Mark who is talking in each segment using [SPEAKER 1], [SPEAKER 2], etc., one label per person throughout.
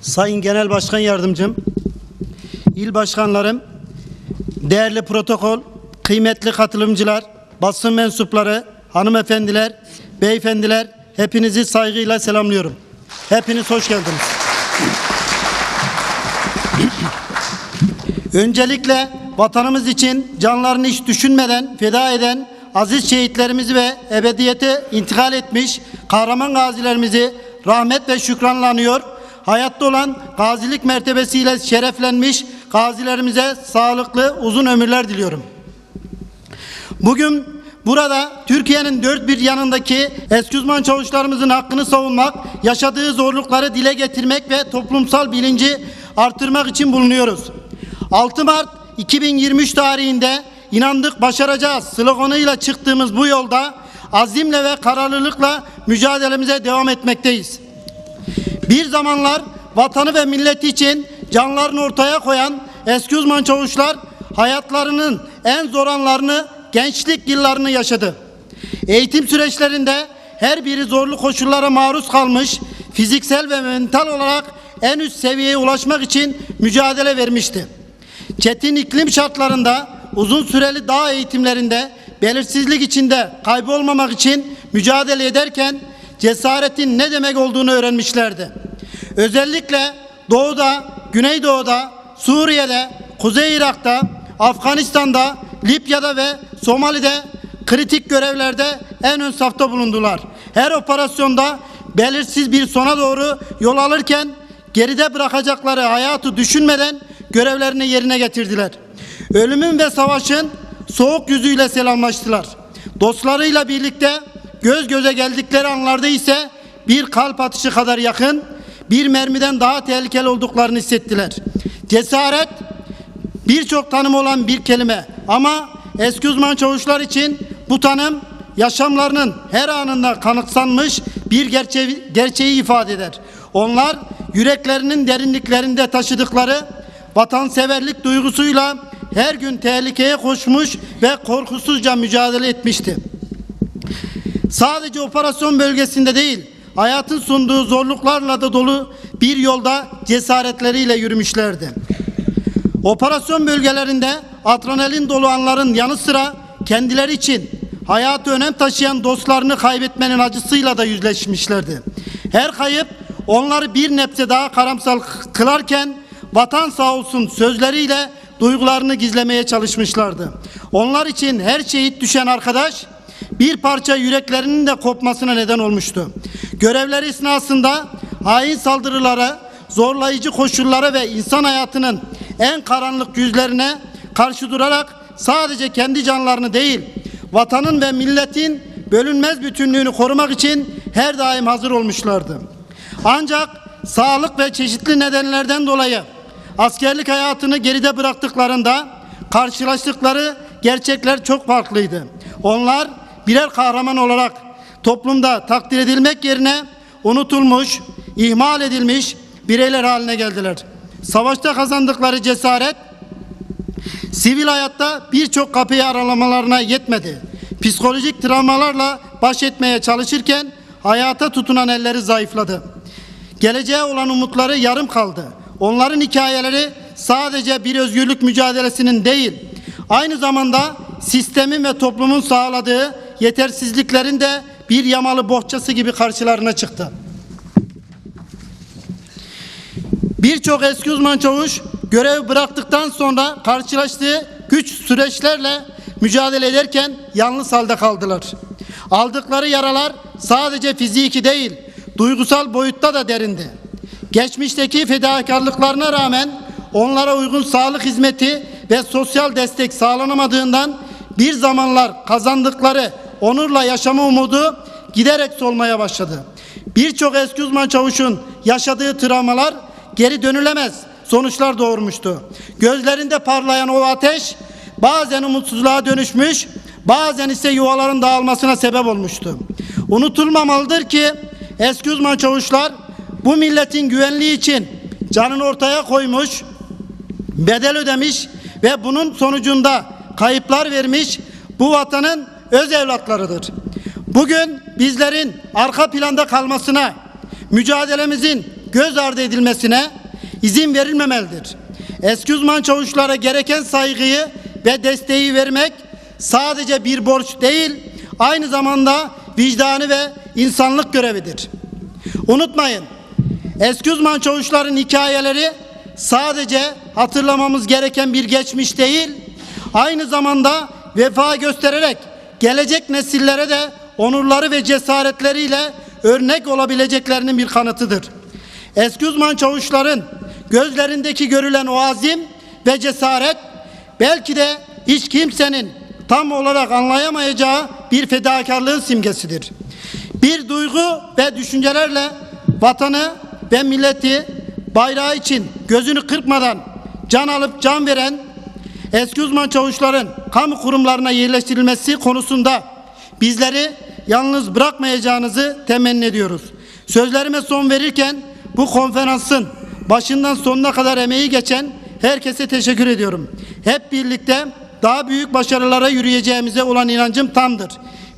[SPEAKER 1] Sayın Genel Başkan Yardımcım, il başkanlarım, değerli protokol, kıymetli katılımcılar, basın mensupları, hanımefendiler, beyefendiler, hepinizi saygıyla selamlıyorum. Hepiniz hoş geldiniz. Öncelikle vatanımız için canlarını hiç düşünmeden feda eden aziz şehitlerimizi ve ebediyete intikal etmiş kahraman gazilerimizi rahmet ve şükranla anıyor. Hayatta olan gazilik mertebesiyle şereflenmiş gazilerimize sağlıklı uzun ömürler diliyorum. Bugün burada Türkiye'nin dört bir yanındaki esküzman çavuşlarımızın hakkını savunmak, yaşadığı zorlukları dile getirmek ve toplumsal bilinci artırmak için bulunuyoruz. 6 Mart 2023 tarihinde inandık başaracağız sloganıyla çıktığımız bu yolda azimle ve kararlılıkla mücadelemize devam etmekteyiz. Bir zamanlar vatanı ve milleti için canlarını ortaya koyan eski uzman çavuşlar hayatlarının en zor anlarını gençlik yıllarını yaşadı. Eğitim süreçlerinde her biri zorlu koşullara maruz kalmış, fiziksel ve mental olarak en üst seviyeye ulaşmak için mücadele vermişti. Çetin iklim şartlarında uzun süreli dağ eğitimlerinde belirsizlik içinde kaybolmamak için mücadele ederken cesaretin ne demek olduğunu öğrenmişlerdi. Özellikle Doğu'da, Güneydoğu'da, Suriye'de, Kuzey Irak'ta, Afganistan'da, Libya'da ve Somali'de kritik görevlerde en ön safta bulundular. Her operasyonda belirsiz bir sona doğru yol alırken geride bırakacakları hayatı düşünmeden görevlerini yerine getirdiler. Ölümün ve savaşın soğuk yüzüyle selamlaştılar. Dostlarıyla birlikte göz göze geldikleri anlarda ise bir kalp atışı kadar yakın, bir mermiden daha tehlikeli olduklarını hissettiler. Cesaret birçok tanım olan bir kelime ama eski uzman çavuşlar için bu tanım yaşamlarının her anında kanıksanmış bir gerçeği, gerçeği ifade eder. Onlar yüreklerinin derinliklerinde taşıdıkları vatanseverlik duygusuyla her gün tehlikeye koşmuş ve korkusuzca mücadele etmişti. Sadece operasyon bölgesinde değil, hayatın sunduğu zorluklarla da dolu bir yolda cesaretleriyle yürümüşlerdi. Operasyon bölgelerinde adrenalin dolu anların yanı sıra kendileri için hayatı önem taşıyan dostlarını kaybetmenin acısıyla da yüzleşmişlerdi. Her kayıp onları bir nebze daha karamsal kılarken vatan sağ olsun sözleriyle duygularını gizlemeye çalışmışlardı. Onlar için her şehit düşen arkadaş bir parça yüreklerinin de kopmasına neden olmuştu. Görevleri esnasında hain saldırılara, zorlayıcı koşullara ve insan hayatının en karanlık yüzlerine karşı durarak sadece kendi canlarını değil, vatanın ve milletin bölünmez bütünlüğünü korumak için her daim hazır olmuşlardı. Ancak sağlık ve çeşitli nedenlerden dolayı askerlik hayatını geride bıraktıklarında karşılaştıkları gerçekler çok farklıydı. Onlar birer kahraman olarak toplumda takdir edilmek yerine unutulmuş, ihmal edilmiş bireyler haline geldiler. Savaşta kazandıkları cesaret sivil hayatta birçok kapıyı aralamalarına yetmedi. Psikolojik travmalarla baş etmeye çalışırken hayata tutunan elleri zayıfladı. Geleceğe olan umutları yarım kaldı. Onların hikayeleri sadece bir özgürlük mücadelesinin değil, aynı zamanda sistemin ve toplumun sağladığı yetersizliklerin de bir yamalı bohçası gibi karşılarına çıktı. Birçok eski uzman çavuş görev bıraktıktan sonra karşılaştığı güç süreçlerle mücadele ederken yalnız halde kaldılar. Aldıkları yaralar sadece fiziki değil, duygusal boyutta da derindi. Geçmişteki fedakarlıklarına rağmen onlara uygun sağlık hizmeti ve sosyal destek sağlanamadığından bir zamanlar kazandıkları onurla yaşama umudu giderek solmaya başladı. Birçok eski uzman çavuşun yaşadığı travmalar geri dönülemez sonuçlar doğurmuştu. Gözlerinde parlayan o ateş bazen umutsuzluğa dönüşmüş, bazen ise yuvaların dağılmasına sebep olmuştu. Unutulmamalıdır ki eski uzman çavuşlar bu milletin güvenliği için canını ortaya koymuş, bedel ödemiş ve bunun sonucunda kayıplar vermiş bu vatanın öz evlatlarıdır. Bugün bizlerin arka planda kalmasına, mücadelemizin göz ardı edilmesine izin verilmemelidir. Eski uzman çavuşlara gereken saygıyı ve desteği vermek sadece bir borç değil, aynı zamanda vicdanı ve insanlık görevidir. Unutmayın, eski uzman çavuşların hikayeleri sadece hatırlamamız gereken bir geçmiş değil, aynı zamanda vefa göstererek gelecek nesillere de onurları ve cesaretleriyle örnek olabileceklerinin bir kanıtıdır. Eski uzman çavuşların gözlerindeki görülen o azim ve cesaret belki de hiç kimsenin tam olarak anlayamayacağı bir fedakarlığın simgesidir. Bir duygu ve düşüncelerle vatanı ve milleti bayrağı için gözünü kırpmadan can alıp can veren eski uzman çavuşların kamu kurumlarına yerleştirilmesi konusunda bizleri yalnız bırakmayacağınızı temenni ediyoruz. Sözlerime son verirken bu konferansın başından sonuna kadar emeği geçen herkese teşekkür ediyorum. Hep birlikte daha büyük başarılara yürüyeceğimize olan inancım tamdır.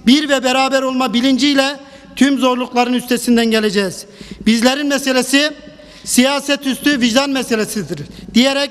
[SPEAKER 1] Bir ve beraber olma bilinciyle tüm zorlukların üstesinden geleceğiz. Bizlerin meselesi siyaset üstü vicdan meselesidir diyerek